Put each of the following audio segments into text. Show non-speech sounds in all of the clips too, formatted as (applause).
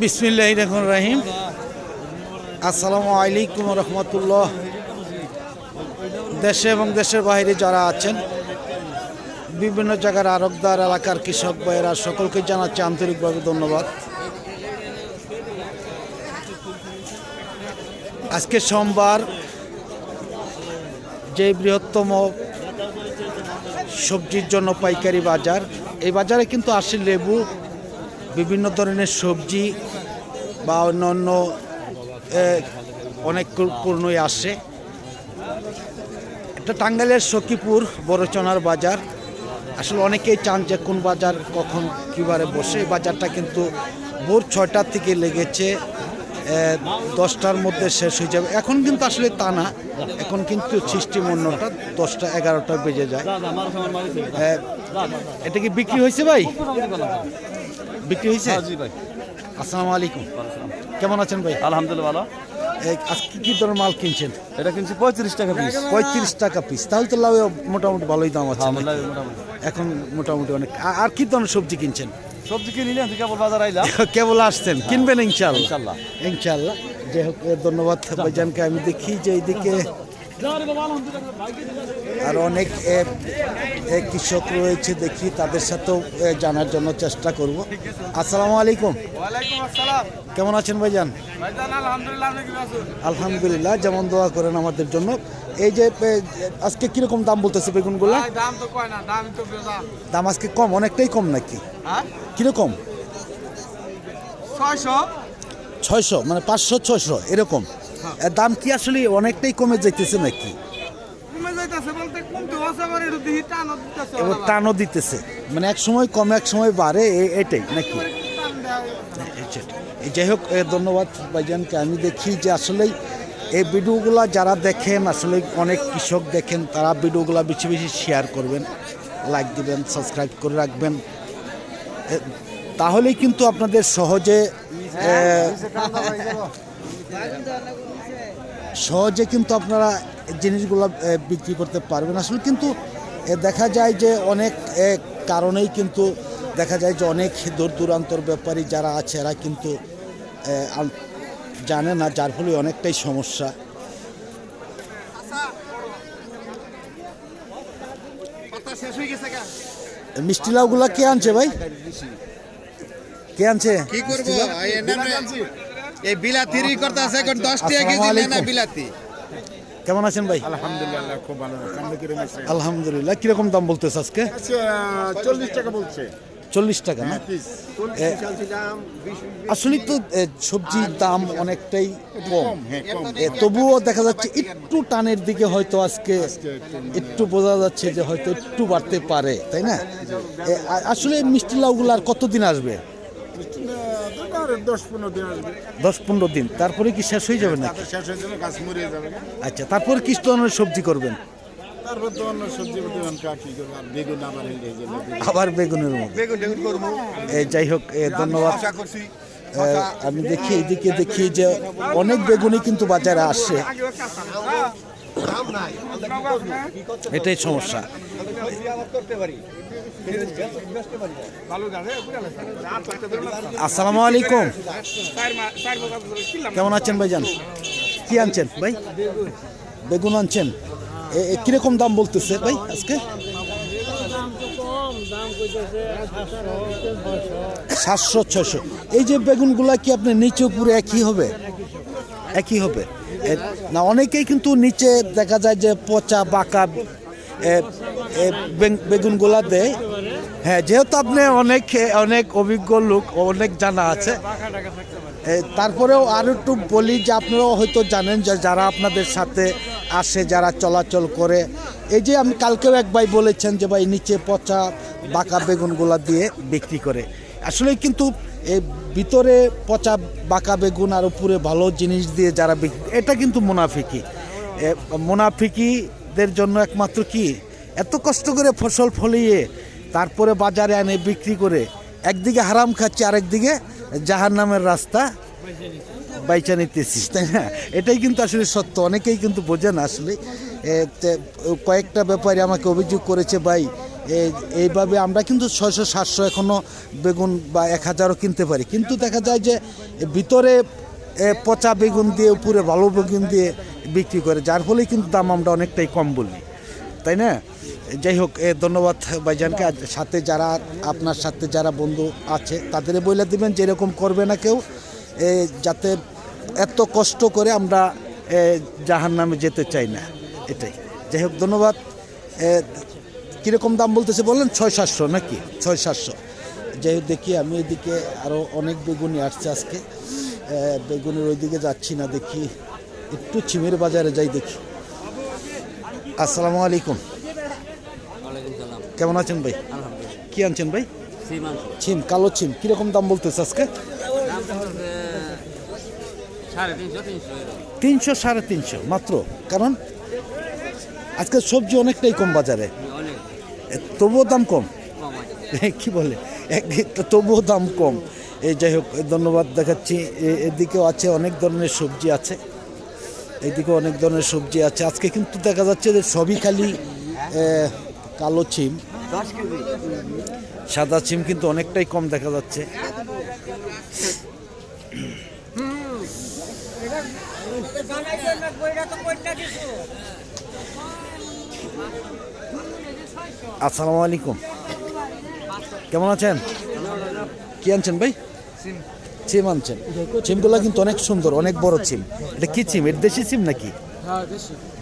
বিসমিল্লাহ রহমান রাহিম? আসসালামু আলাইকুম রহমতুল্লাহ। দেশে এবং দেশের বাইরে যারা আছেন, বিভিন্ন জায়গার আরবদার, এলাকার কৃষক ভাইয়েরা, সকলকে জানাচ্ছি আন্তরিকভাবে ধন্যবাদ। আজকে সোমবার, যে বৃহত্তম সবজির জন্য পাইকারি বাজার, এই বাজারে কিন্তু আসে লেবু বিভিন্ন ধরনের সবজি বা অন্য অন্য অনেক পূ- পূর্ণই আসে। এটা টাঙ্গাইলের সখীপুর বড়চনার বাজার। আসলে অনেকেই চান যে কোন বাজার কখন কিবারে বসে। বাজারটা কিন্তু ভোর ছয়টার থেকে লেগেছে দশটার মধ্যে শেষ হয়ে যাবে। এখন কিন্তু আসলে তা না। এখন কিন্তু সিস্টেম অন্যটা, দশটা এগারোটা বেজে যায়। এটা কি বিক্রি হয়েছে ভাই? বিক্রি হয়েছে? জি ভাই। আসসালামু আলাইকুম। কেমন আছেন ভাই? আলহামদুলিল্লাহ ভালো। আজকে কি ধরনের মাল কিনছেন? এটা কিনছি পঁয়ত্রিশ টাকা পিস পঁয়ত্রিশ টাকা পিস তাহলে তো লাউ মোটামুটি ভালোই দাম আছে হ্যাঁ, এখন মোটামুটি অনেক। আর কি ধরনের সবজি কিনছেন? সবজি কিনি না কেবল বাজার আইলাম। (laughs) কেবল আসছেন। কিনবেন ইনশাল্লাহ ইনশাল্লাহ। ইনশাল্লাহ যাই হোক ধন্যবাদ ভাইজানকে। আমি দেখি যে এইদিকে আর অনেক কৃষক রয়েছে দেখি তাদের সাথেও জানার জন্য চেষ্টা করব। আসসালামু আলাইকুম। কেমন আছেন ভাইজান? আলহামদুলিল্লাহ যেমন দোয়া করেন আমাদের জন্য। এই যে আজকে কীরকম দাম বলতেছে বেগুনগুলা? দাম আজকে কম অনেকটাই কম নাকি? হ্যাঁ? কীরকম? ছয়শো। ছয়শো মানে পাঁচশো ছয়শো এরকম। এর দাম কি আসলে অনেকটাই কমে যাইতেছে নাকি? এবার টানও দিতেছে। মানে এক সময় কমে এক সময় বাড়ে এ- এটাই নাকি? এই যাই হোক ধন্যবাদ ভাইজানকে। আমি দেখি যে আসলেই এই ভিডিওগুলা যারা দেখেন আসলে অনেক কৃষক দেখেন তারা ভিডিওগুলা বেশি বেশি শেয়ার করবেন লাইক দিবেন সাবস্ক্রাইব করে রাখবেন। তাহলেই কিন্তু আপনাদের সহজে এ, সহজে কিন্তু আপনারা জিনিসগুলো বিক্রি করতে পারবেন আসলে কিন্তু দেখা যায় যে অনেক কারণেই কিন্তু দেখা যায় যে অনেক দূর দূরান্তর ব্যাপারী যারা আছে এরা কিন্তু জানে না যার ফলে অনেকটাই সমস্যা হয়ে মিষ্টি লাউগুলা কে আনছে ভাই কে আনছে কি করব এই বিলাতির করতে আছে এখন দশ টাকা কেজি না বিলাতি। কেমন আছেন ভাই? আলহামদুলিল্লাহ খুব ভালো আলহামদুলিল্লাহ কীরকম দাম বলতেছে আজকে? আচ্ছা চল্লিশ টাকা বলছে। চল্লিশ টাকা না? আসলে তো সবজির দাম অনেকটাই কম। হ্যাঁ তবুও দেখা যাচ্ছে একটু টানের দিকে হয়তো আজকে একটু বোঝা যাচ্ছে যে হয়তো একটু বাড়তে পারে তাই না? আসলে মিষ্টি লাউগুলো আর কতদিন আসবে? দশ পনেরো দিন আসবে। দশ পনেরো দিন। তারপরে কি শেষ হয়ে যাবে শেষ হয়ে গাছ যাবে আচ্ছা তারপরে কি ধরনের সবজি করবেন? তারপর তো অন্য সবজি বেগুন আবার আবার বেগুনের মতো বেগুন টেগুন করব। যাই হোক ধন্যবাদ। আশা করছি আমি দেখি এদিকে দেখি যে অনেক বেগুনই কিন্তু বাজারে আসছে এটাই সমস্যা। আসসালামু আলাইকুম। কেমন আছেন ভাইজান? কি আনছেন ভাই? বেগুন আনছেন। কীরকম দাম বলতেছে ভাই আজকে? সাতশো ছশো এই যে বেগুনগুলা কি আপনি নিচে, উপরে একই হবে? একই হবে। না, অনেকেই কিন্তু নিচে দেখা যায় যে পচা, বাঁকা বেগুনগুলা দেয়। হ্যাঁ যেহেতু আপনি অনেক অনেক অভিজ্ঞ লোক, অনেক জানা আছে তারপরেও আর একটু বলি যে আপনারাও হয়তো জানেন যে যারা আপনাদের সাথে আসে, যারা চলাচল করে, এই যে আমি কালকেও এক ভাই বলেছেন যে ভাই নিচে পচা বাঁকা বেগুনগুলা দিয়ে বিক্রি করে। আসলে কিন্তু এই ভিতরে পচা বাঁকা বেগুন আর উপরে ভালো জিনিস দিয়ে যারা বিক্রি, এটা কিন্তু মুনাফিকি। মুনাফিকিদের জন্য একমাত্র কি? এত কষ্ট করে ফসল ফলিয়ে তারপরে বাজারে আনে, বিক্রি করে। একদিকে হারাম খাচ্ছে, আরেকদিকে জাহার নামের রাস্তা বাইচা নিতেছিস তাই না? এটাই কিন্তু আসলে সত্য, অনেকেই কিন্তু বোঝে না আসলে। কয়েকটা ব্যাপারে আমাকে অভিযোগ করেছে ভাই এই- এইভাবে আমরা কিন্তু ছয়শো, সাতশো এখনও বেগুন বা এক হাজারও কিনতে পারি। কিন্তু দেখা যায় যে ভিতরে পচা বেগুন দিয়ে, উপরে ভালো বেগুন দিয়ে বিক্রি করে, যার ফলে কিন্তু দাম আমরা অনেকটাই কম বলি, তাই না? যাই হোক ধন্যবাদ ভাইজানকে। সাথে যারা, আপনার সাথে যারা বন্ধু আছে তাদের বলে দিবেন যে এরকম করবে না কেউ। যাতে এত কষ্ট করে আমরা জাহান নামে যেতে চাই না। এটাই। যাই হোক, ধন্যবাদ। কীরকম দাম বলতেছে বললেন? ছয় সাতশো নাকি? ছয় সাতশো। যাই হোক, দেখি আমি এদিকে আরও অনেক বেগুনি আসছে আজকে। বেগুনের ওইদিকে যাচ্ছি না, দেখি। একটু চিমের বাজারে যাই দেখি। আসসালামু আলাইকুম। কেমন আছেন ভাই? কি আনছেন ভাই? ছিম কালো ছিম কীরকম দাম বলতেছে আজকে? তিনশো সাড়ে তিনশো। মাত্র? কারণ আজকে সবজি অনেকটাই কম বাজারে। তবুও দাম কম? কি বলে? তবুও দাম কম। এই যাই হোক ধন্যবাদ দেখাচ্ছি। এদিকেও আছে অনেক ধরনের সবজি আছে। এইদিকে অনেক ধরনের সবজি আছে। আজকে কিন্তু দেখা যাচ্ছে যে সবই খালি কালো ছিম। সাদা ছিম কিন্তু অনেকটাই কম দেখা যাচ্ছে। আসসালামু আলাইকুম। কেমন আছেন? কি আনছেন ভাই? ছিম আনছেন। ছিমগুলো কিন্তু অনেক সুন্দর অনেক বড় ছিম। এটা কি ছিম? এটা দেশি ছিম নাকি?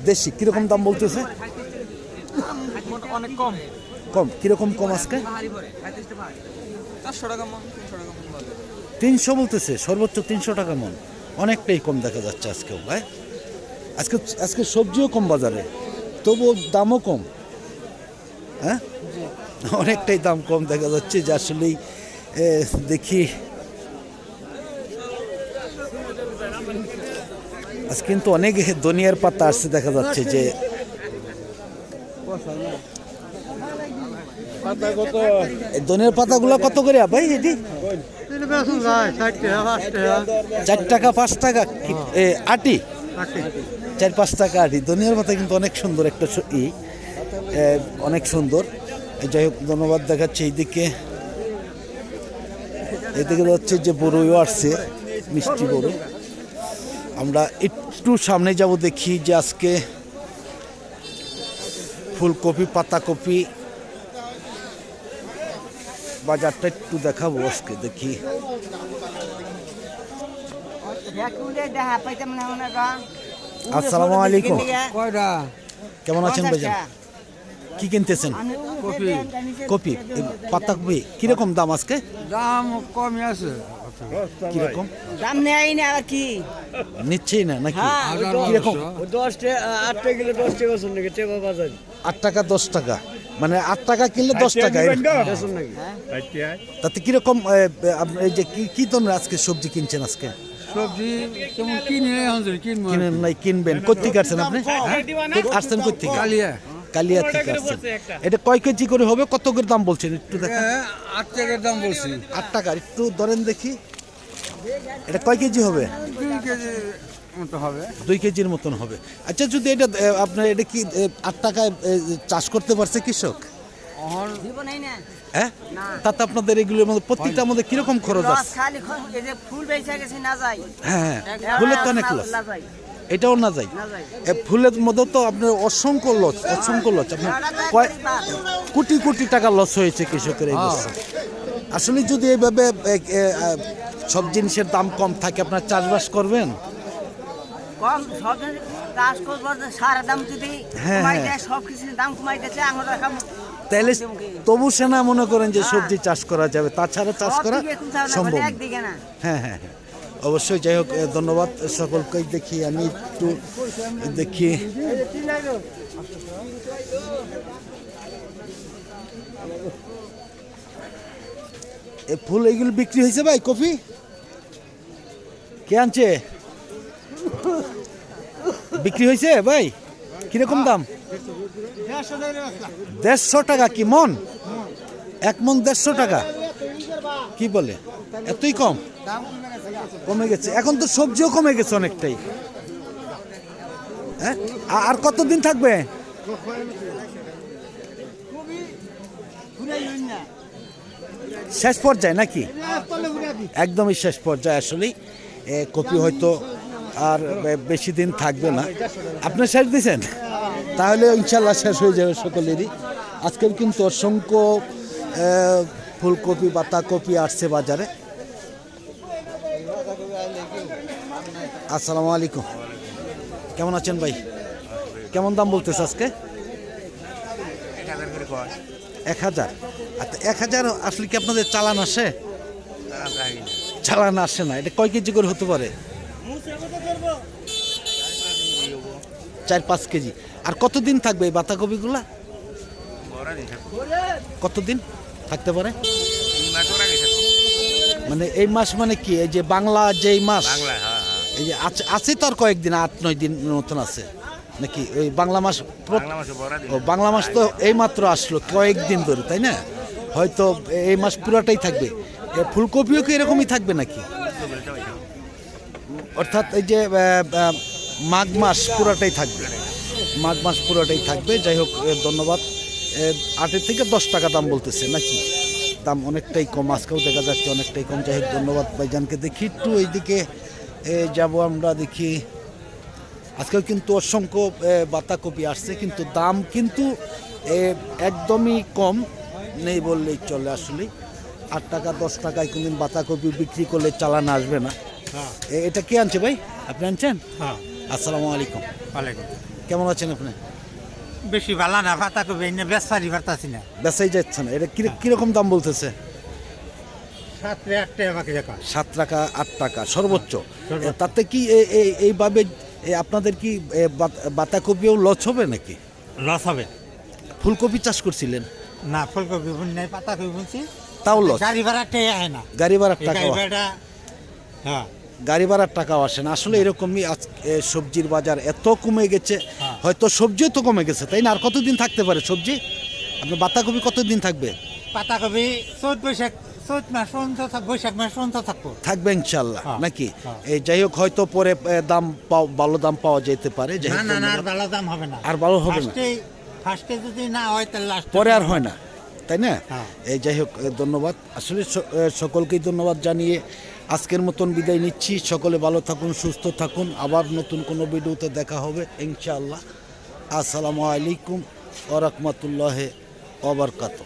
দেশি। কীরকম দাম বলতেছে? অনেক কম। কম? কীরকম কম আজকে? চারশো টাকা মন তিনশো টাকা মন তিনশো বলতেছে সর্বোচ্চ তিনশো টাকা মন। অনেকটাই কম দেখা যাচ্ছে আজকেও ভাই। আজকে আজকে সবজিও কম বাজারে তবুও দামও কম। হ্যাঁ? অনেকটাই দাম কম দেখা যাচ্ছে যে আসলেই দেখি। আজ কিন্তু অনেক দুনিয়ার পাতা আসছে দেখা যাচ্ছে যে এই ধনিয়ার পাতাগুলো কত করে? ভাই এটি চার টাকা পাঁচ টাকা। আটি? চার পাঁচ টাকা আটি। ধনিয়ার পাতা কিন্তু অনেক সুন্দর একটা ই। অনেক সুন্দর। যাই হোক ধন্যবাদ দেখাচ্ছে এইদিকে। এদিকে হচ্ছে যে বড়ইও আসছে মিষ্টি বড়। আমরা একটু সামনে যাব দেখি যে আজকে ফুলকপি পাতাকপি। বাজারটা একটু দেখাবো আজকে দেখি। আসসালামু আলাইকুম। কেমন আছেন ভাইজান? কি কিনতেছেন? কপি। কপি। পাতাকপি। কীরকম দাম আজকে? দাম কমই আছে। কীরকম? দাম নেই না আর কি? নিচ্ছেই না নাকি? কীরকম? বারোশো। আট টাকা দশ টাকা মানে আট টাকা কিনলে দশ টাকা তাতে কীরকম এই যে কি কি ধরনের আজকে সবজি কিনছেন আজকে? সবজি কেমন কিনে এখন নাই কিনবেন। কোথেকে আসছেন আপনি? হ্যাঁ? আসছেন কোথেকে কালিয়া। কালিয়া থেকে আসছেন। এটা কয় কেজি করে হবে? কত করে দাম বলছেন? একটু দেখেন আট টাকার দাম বলছি। আট টাকার। একটু ধরেন দেখি। এটা কয় কেজি হবে? দুই কেজি হবে। দুই কেজির মতন হবে। আচ্ছা যদি এটা আপনার এটা কি আট টাকায় চাষ করতে পারছে কৃষক? দিব নাই না। হ্যাঁ তাতে আপনাদের এগুলোর মধ্যে প্রত্যেকটার মধ্যে কীরকম খরচ আছে? খালি খ- এই যে ফুল বেচা গেছে না যাই হ্যাঁ হ্যাঁ। ফুলের তো অনেক লস না যাই এটাও না যায়। এ ফুলের মধ্যে তো আপনার অসংখ্য লস অসংখ্য লস। আপনার ওটা তো কয় একবারই বাদ। কোটি কোটি টাকা লস হয়েছে কৃষকের এই বছর। আসলে যদি এইভাবে সব জিনিসের দাম কম থাকে আপনার চাষবাস করবেন? কম সব চাষ করব সারের দাম যদি হ্যাঁ, হ্যাঁ। সব কিছুর দাম কমাই দিচ্ছে আমরা তাহলে তবু সেনা মনে করেন যে সবজি চাষ করা যাবে তাছাড়া চাষ করা সম্ভব না। একদিকে না। হ্যাঁ হ্যাঁ হ্যাঁ। অবশ্যই, যাই হোক ধন্যবাদ সকলকে। দেখি, আমি একটু দেখি। ফুল এইগুলো বিক্রি হয়েছে ভাই কফি কে আনছে? বিক্রি হয়েছে ভাই? কীরকম দাম? দেড়শো টাকা কি, মন? এক মন দেড়শো টাকা। কি বলে? এতই কম? কমে গেছে। এখন তো সবজিও কমে গেছে অনেকটাই। হ্যাঁ? আর কতদিন থাকবে? শেষ পর্যায়ে নাকি? একদমই শেষ পর্যায়ে আসলেই। কপি হয়তো আর বেশি দিন থাকবে না। আপনি শেষ দিয়েছেন? তাহলে ইনশাল্লাহ শেষ হয়ে যাবে সকলেরই। আজকের কিন্তু অসংখ্য ফুলকপি বাঁধাকপি আসছে বাজারে। আসসালামু আলাইকুম। কেমন আছেন ভাই? কেমন দাম বলতেছে আজকে? এক হাজার। আচ্ছা এক হাজার আসলে কি আপনাদের চালান আসে? চালান আসে না। এটা কয় কেজি করে হতে পারে? চার পাঁচ কেজি। আর কতদিন থাকবে এই বাঁধাকপিগুলা? কতদিন থাকতে পারে? মানে এই মাস মানে কি? এই যে বাংলা যেই মাস? এই যে আছে আছে তো আর কয়েকদিন আট নয় দিন মতন আছে। নাকি ওই বাংলা মাস ও বাংলা মাস তো এই মাত্র আসলো কয়েকদিন ধরে তাই না? হয়তো এই মাস পুরাটাই থাকবে। ফুলকপিও কি এরকমই থাকবে নাকি? অর্থাৎ এই যে মাঘ মাস পুরাটাই থাকবে। মাঘ মাস পুরাটাই থাকবে। যাই হোক ধন্যবাদ। আটের থেকে দশ টাকা দাম বলতেছে নাকি? দাম অনেকটাই কম আজকেও দেখা যাচ্ছে অনেকটাই কম। যাই হোক ধন্যবাদ ভাইজানকে দেখি। একটু এইদিকে যাব আমরা দেখি। আজকেও কিন্তু অসংখ্য এ, বাঁধাকপি আসছে কিন্তু দাম কিন্তু একদমই কম নেই বললেই চলে আসলে আট টাকা দশ টাকায় কোনদিন বাঁধাকপি বিক্রি করলে চালান আসবে না। এ- এটা কে আনছে ভাই? আপনি আনছেন? হ্যাঁ। আসসালামু আলাইকুম। ওয়ালাইকুম কেমন আছেন আপনি? বেশি ভালো না ভাতা এনে বেসারি পারতাছি না। বেসাই যাচ্ছে না। এটা কির- কীরকম দাম বলতেছে? সাত টাকা আট টাকা সর্বোচ্চ। সর্বোচ্চ। তাতে কি এইভাবে আপনাদের কি এ, বাত- বাঁধাকপিও লস হবে নাকি? লস হবে। ফুলকপি চাষ করছিলেন? না ফুলকপি বুন নাই পাতা বুনছি। তাও লস? গাড়ি ভাড়া টে আয় না। গাড়ি ভাড়ার টাকা হ্যাঁ। গাড়ি ভাড়ার টাকাও আসে না। আসলে এরকমই আজ সবজির বাজার এত কমে গেছে। হ্যাঁ। হয়তো সবজিও তো কমে গেছে তাই না? আর কতদিন থাকতে পারে সবজি? আপনার বাঁধাকপি কতদিন থাকবে? পাতা কপি বৈশাখ চৈত মাস পর্যন্ত বৈশাখ মাস পর্যন্ত থাকব। থাকবে ইনশাল্লাহ হ্যাঁ, নাকি? হ্যাঁ। এই যাই হোক হয়তো পরে দাম ভালো দাম পাওয়া যেতে পারে না না না আর ধন্যবাদ। ভালো দাম হবে না। আর ভালো হবে না। ফার্স্টে যদি না হয় তাহলে লাস্ট পরে আর হয় না তাই না? হ্যাঁ। এই যাই হোক ধন্যবাদ। আসলে সকলকেই ধন্যবাদ জানিয়ে আজকের মতন বিদায় নিচ্ছি। সকলে ভালো থাকুন সুস্থ থাকুন। আবার নতুন কোনো ভিডিওতে দেখা হবে ইনশাআল্লাহ। আসসালামু আলাইকুম ওরহমতুল্লাহ ওবরকাত